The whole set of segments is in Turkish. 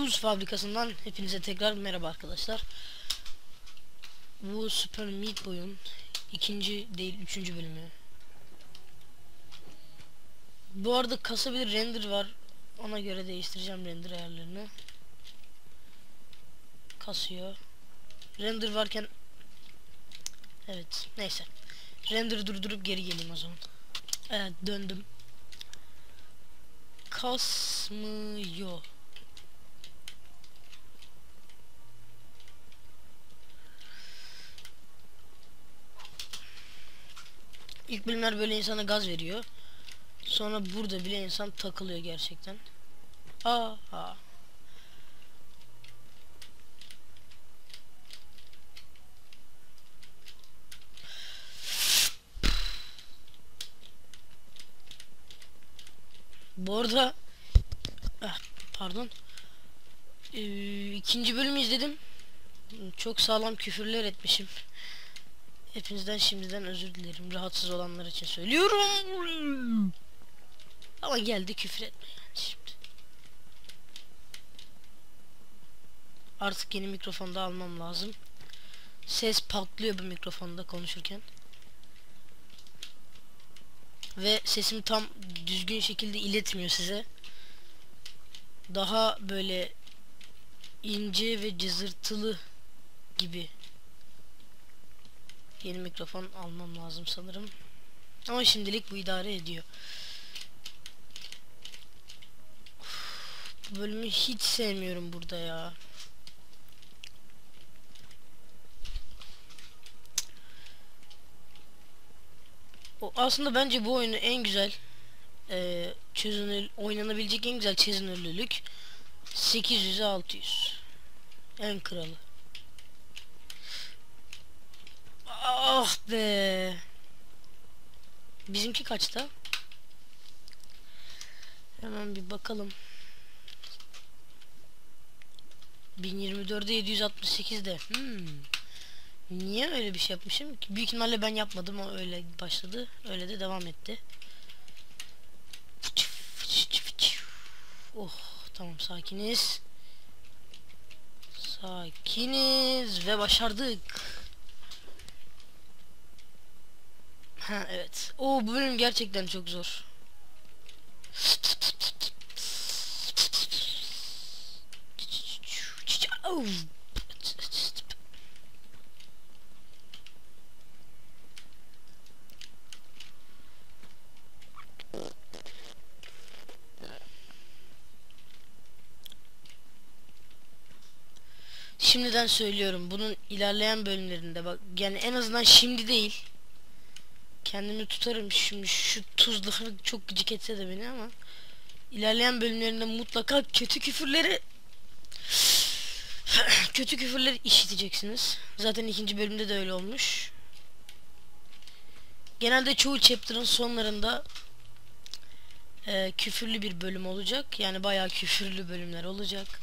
Tuz fabrikasından hepinize tekrar merhaba arkadaşlar. Bu Super Meat Boy'un ikinci değil üçüncü bölümü. Bu arada kasa bir render var. Ona göre değiştireceğim render ayarlarını. Kasıyor. Render varken Evet neyse. Render durdurup geri geleyim o zaman. Evet döndüm. Kasmıyor. İlk bölümler böyle insana gaz veriyor. Sonra burada bile insan takılıyor gerçekten. Aa. Bu arada ah, pardon ee, ikinci bölümü izledim. Çok sağlam küfürler etmişim. Hepinizden şimdiden özür dilerim. Rahatsız olanlar için söylüyorum. Ama geldi küfür etme yani şimdi. Artık yeni mikrofonda almam lazım. Ses patlıyor bu mikrofonda konuşurken. Ve sesimi tam düzgün şekilde iletmiyor size. Daha böyle ince ve cızırtılı gibi Yeni mikrofon almam lazım sanırım. Ama şimdilik bu idare ediyor. bu bölümü hiç sevmiyorum burada ya. O aslında bence bu oyunu en güzel e, çözünür oynanabilecek en güzel çözünürlülük 800'e 600 en kralı. Ah be. Bizimki kaçta? Hemen bir bakalım. 1024'de 768'de. Hmm. Niye öyle bir şey yapmışım? Büyük ihtimalle ben yapmadım o öyle başladı. Öyle de devam etti. Oh tamam sakiniz. Sakiniz ve başardık. Ha evet. O bu bölüm gerçekten çok zor. Şimdiden söylüyorum bunun ilerleyen bölümlerinde bak yani en azından şimdi değil kendimi tutarım şimdi şu tuzları çok gıcık etse de beni ama ilerleyen bölümlerinde mutlaka kötü küfürleri kötü küfürleri işiteceksiniz. Zaten ikinci bölümde de öyle olmuş. Genelde çoğu chapter'ın sonlarında e, küfürlü bir bölüm olacak. Yani bayağı küfürlü bölümler olacak.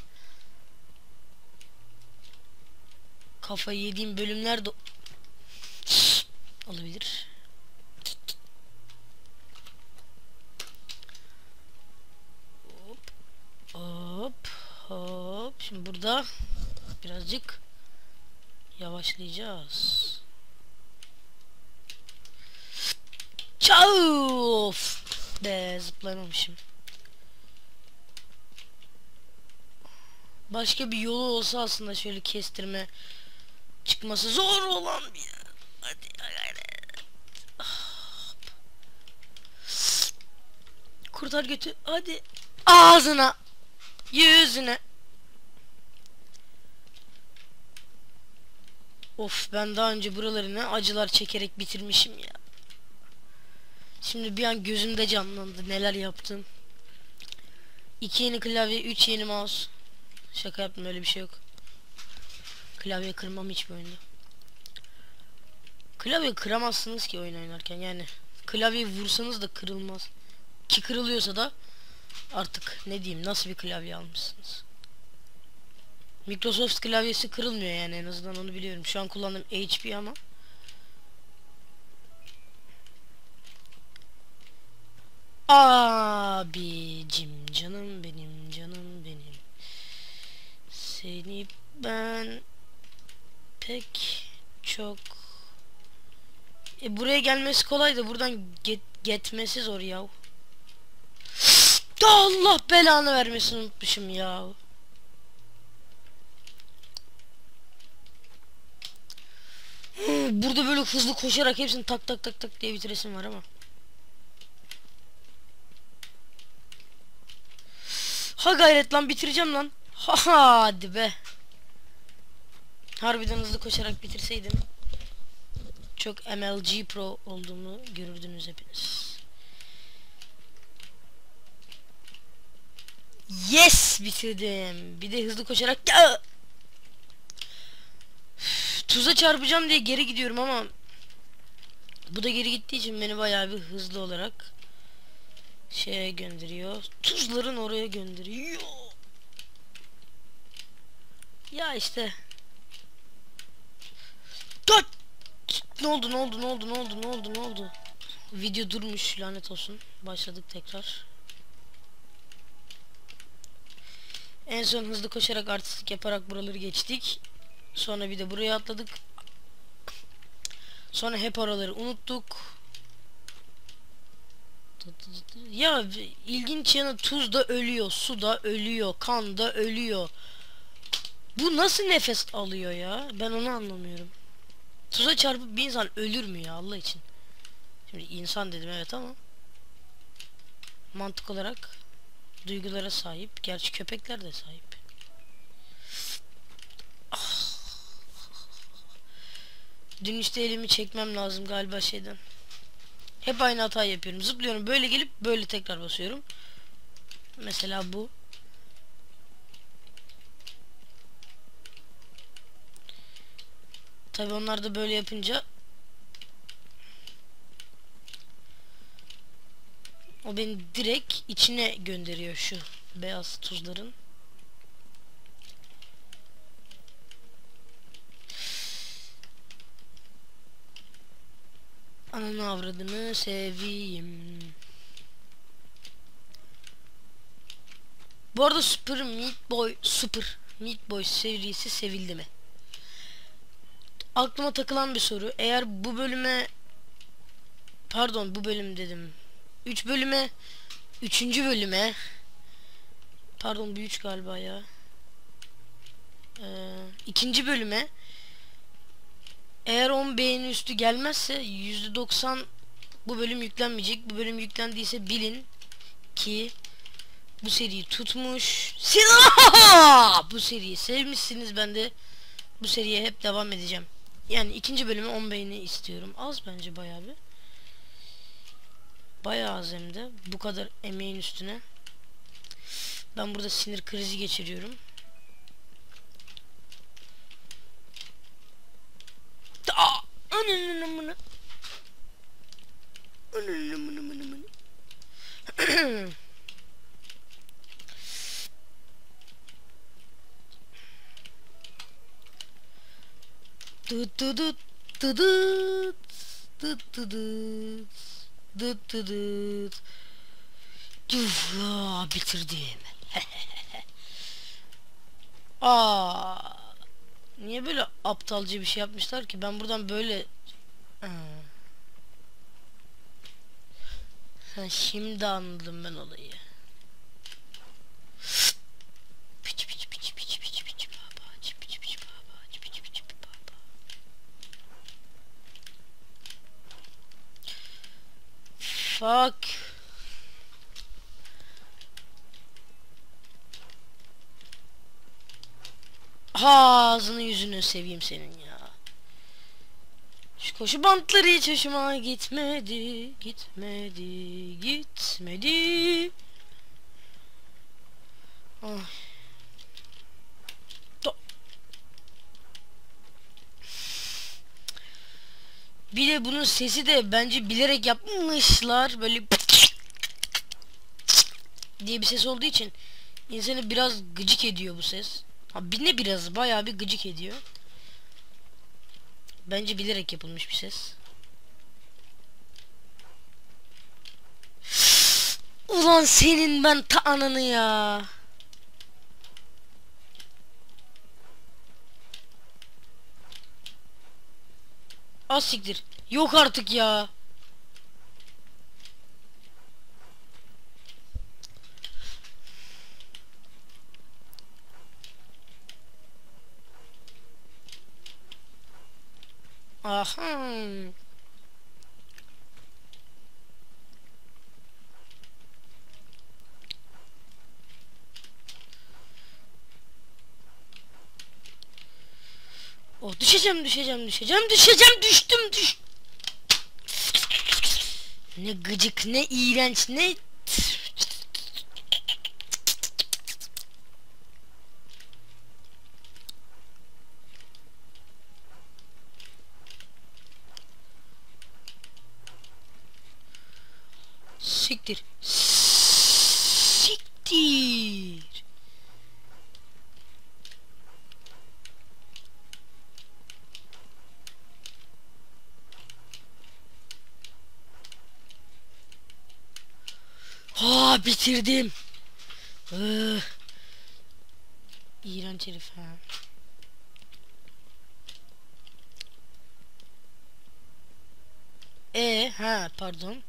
Kafayı yediğim bölümler de olabilir. Burada birazcık yavaşlayacağız. Çauf! Be zıplayamamışım. Başka bir yolu olsa aslında şöyle kestirme çıkması zor olan bir yer. Hadi gayret. Kurtar götü. Hadi. Ağzına. Yüzüne. Of ben daha önce buraları ne acılar çekerek bitirmişim ya. Şimdi bir an gözümde canlandı neler yaptım. İki yeni klavye, üç yeni mouse. Şaka yaptım öyle bir şey yok. Klavye kırmam hiçbir oyunda. Klavye kıramazsınız ki oyun oynarken yani. Klavyeyi vursanız da kırılmaz. Ki kırılıyorsa da Artık ne diyeyim nasıl bir klavye almışsınız? Microsoft klavyesi kırılmıyor yani en azından onu biliyorum. Şu an kullandığım HP ama. Abicim canım benim canım benim. Seni ben pek çok e buraya gelmesi kolay da buradan get getmesi zor ya. Allah belanı vermesin unutmuşum Burada böyle hızlı koşarak hepsini tak tak tak tak diye bitiresim var ama. Ha gayret lan bitireceğim lan. Ha hadi be. Harbiden hızlı koşarak bitirseydim çok MLG Pro olduğumu görürdünüz hepiniz. Yes bitirdim. Bir de hızlı koşarak! Tuza çarpacağım diye geri gidiyorum ama bu da geri gittiği için beni bayağı bir hızlı olarak şeye gönderiyor. Tuzların oraya gönderiyor. Ya işte. Dört. Ne oldu ne oldu ne oldu ne oldu ne oldu ne oldu? Video durmuş lanet olsun. Başladık tekrar. En son hızlı koşarak artistlik yaparak buraları geçtik. Sonra bir de buraya atladık. Sonra hep oraları unuttuk. Ya ilginç yanı tuz da ölüyor, su da ölüyor, kan da ölüyor. Bu nasıl nefes alıyor ya? Ben onu anlamıyorum. Tuza çarpıp bir insan ölür mü ya Allah için? Şimdi insan dedim evet ama mantık olarak duygulara sahip. Gerçi köpekler de sahip. Ah. Dün işte elimi çekmem lazım galiba şeyden. Hep aynı hata yapıyorum. Zıplıyorum böyle gelip böyle tekrar basıyorum. Mesela bu. Tabi onlar da böyle yapınca o beni direkt içine gönderiyor şu beyaz tuzların. Ananı avradını seveyim. Bu arada Super Meat Boy Super Meat Boy serisi sevildi mi? Aklıma takılan bir soru. Eğer bu bölüme pardon bu bölüm dedim. 3 bölüme 3. bölüme pardon bu 3 galiba ya. Ee, ikinci bölüme eğer 10 beğeni üstü gelmezse %90 bu bölüm yüklenmeyecek. Bu bölüm yüklendiyse bilin ki bu seriyi tutmuş. bu seriyi sevmişsiniz. Ben de bu seriye hep devam edeceğim. Yani ikinci bölümü 10 beğeni istiyorum. Az bence bayağı bir. Bayağı az hem de. Bu kadar emeğin üstüne. Ben burada sinir krizi geçiriyorum. çıktı. Aa! Bitirdim. Aa niye böyle aptalca bir şey yapmışlar ki? Ben buradan böyle ha. Şimdi anladım ben olayı. Piç Ağzını yüzünü seveyim senin ya. Şu koşu bantları hiç hoşuma gitmedi, gitmedi, gitmedi. Do- Bir de bunun sesi de bence bilerek yapmışlar. Böyle diye bir ses olduğu için insanı biraz gıcık ediyor bu ses. Abi ne biraz bayağı bir gıcık ediyor. Bence bilerek yapılmış bir ses. Ulan senin ben ta ananı ya. Asiktir. Yok artık ya. Aha. Oh düşeceğim düşeceğim düşeceğim düşeceğim düştüm düş. Ne gıcık ne iğrenç ne Siktir. Siktir. Bitirdim. Iı. İğrenç herif ha. E ha pardon.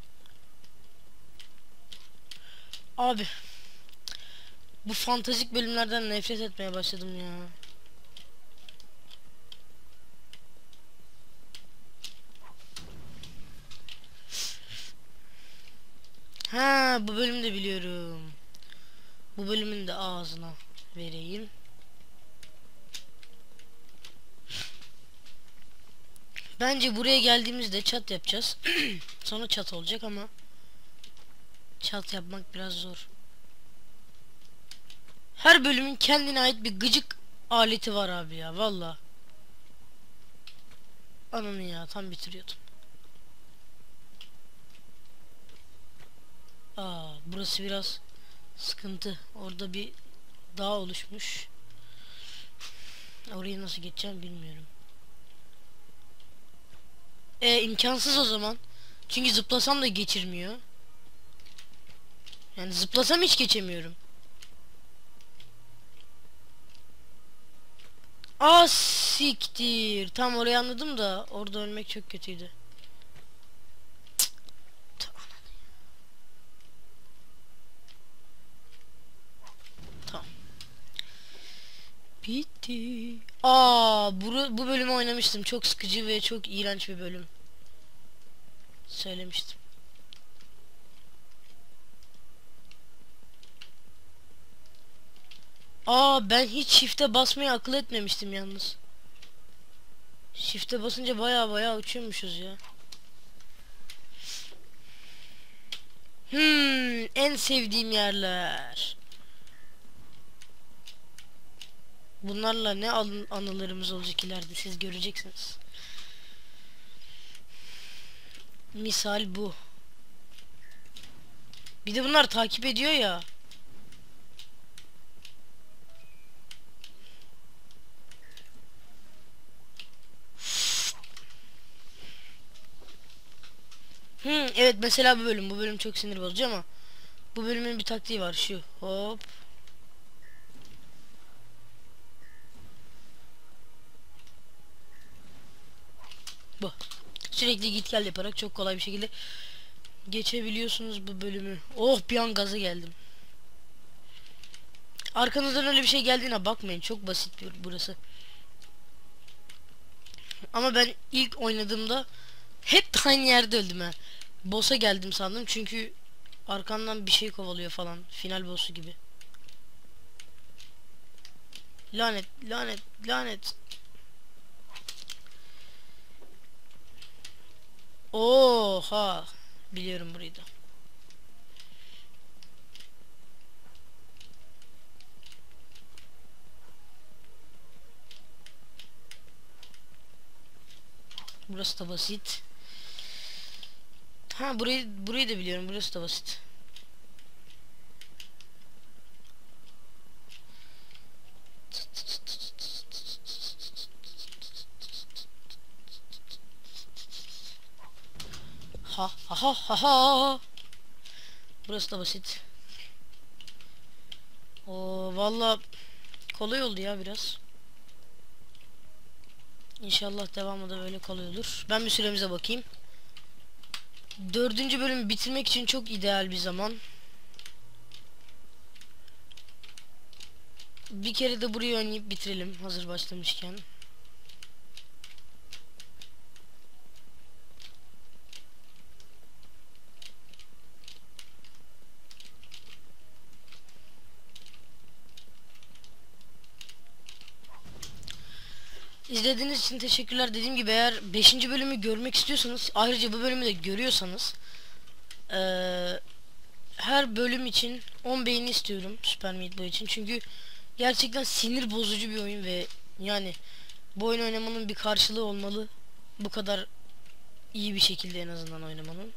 Abi. Bu fantastik bölümlerden nefret etmeye başladım ya. Ha bu bölümü de biliyorum. Bu bölümün de ağzına vereyim. Bence buraya geldiğimizde çat yapacağız. Sonra çat olacak ama çat yapmak biraz zor. Her bölümün kendine ait bir gıcık aleti var abi ya valla. Ananı ya tam bitiriyordum. Aa burası biraz sıkıntı. Orada bir dağ oluşmuş. Orayı nasıl geçeceğim bilmiyorum. E imkansız o zaman. Çünkü zıplasam da geçirmiyor. Yani zıplasam hiç geçemiyorum. Aa siktir. Tam orayı anladım da orada ölmek çok kötüydü. Cık. Ta- ananı. Tamam. Bitti. Aa bu, bu bölümü oynamıştım. Çok sıkıcı ve çok iğrenç bir bölüm. Söylemiştim. Aa ben hiç shift'e basmayı akıl etmemiştim yalnız. Shift'e basınca baya baya uçuyormuşuz ya. Hmm, en sevdiğim yerler. Bunlarla ne an- anılarımız olacak ileride siz göreceksiniz. Misal bu. Bir de bunlar takip ediyor ya. Hmm, evet mesela bu bölüm. Bu bölüm çok sinir bozucu ama bu bölümün bir taktiği var şu. Hop. Bu. Sürekli git gel yaparak çok kolay bir şekilde geçebiliyorsunuz bu bölümü. Oh bir an gaza geldim. Arkanızdan öyle bir şey geldiğine bakmayın. Çok basit bir burası. Ama ben ilk oynadığımda hep aynı yerde öldüm ha. Boss'a geldim sandım çünkü arkamdan bir şey kovalıyor falan. Final boss'u gibi. Lanet, lanet, lanet. Oha. Biliyorum burayı da. Burası da basit. Ha burayı burayı da biliyorum. Burası da basit. Ha ha ha. Burası da basit. O valla kolay oldu ya biraz. İnşallah devamı da böyle kalıyordur. Ben bir süremize bakayım. Dördüncü bölümü bitirmek için çok ideal bir zaman. Bir kere de burayı oynayıp bitirelim hazır başlamışken. İçin teşekkürler. Dediğim gibi eğer 5. bölümü görmek istiyorsanız ayrıca bu bölümü de görüyorsanız eee, her bölüm için 10 beğeni istiyorum Super Meat Boy için. Çünkü gerçekten sinir bozucu bir oyun ve yani bu oyun oynamanın bir karşılığı olmalı. Bu kadar iyi bir şekilde en azından oynamanın.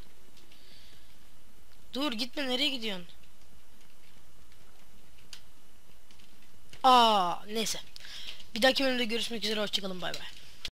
Dur gitme nereye gidiyorsun? Aa neyse. Bir dahaki bölümde görüşmek üzere hoşçakalın bay bay.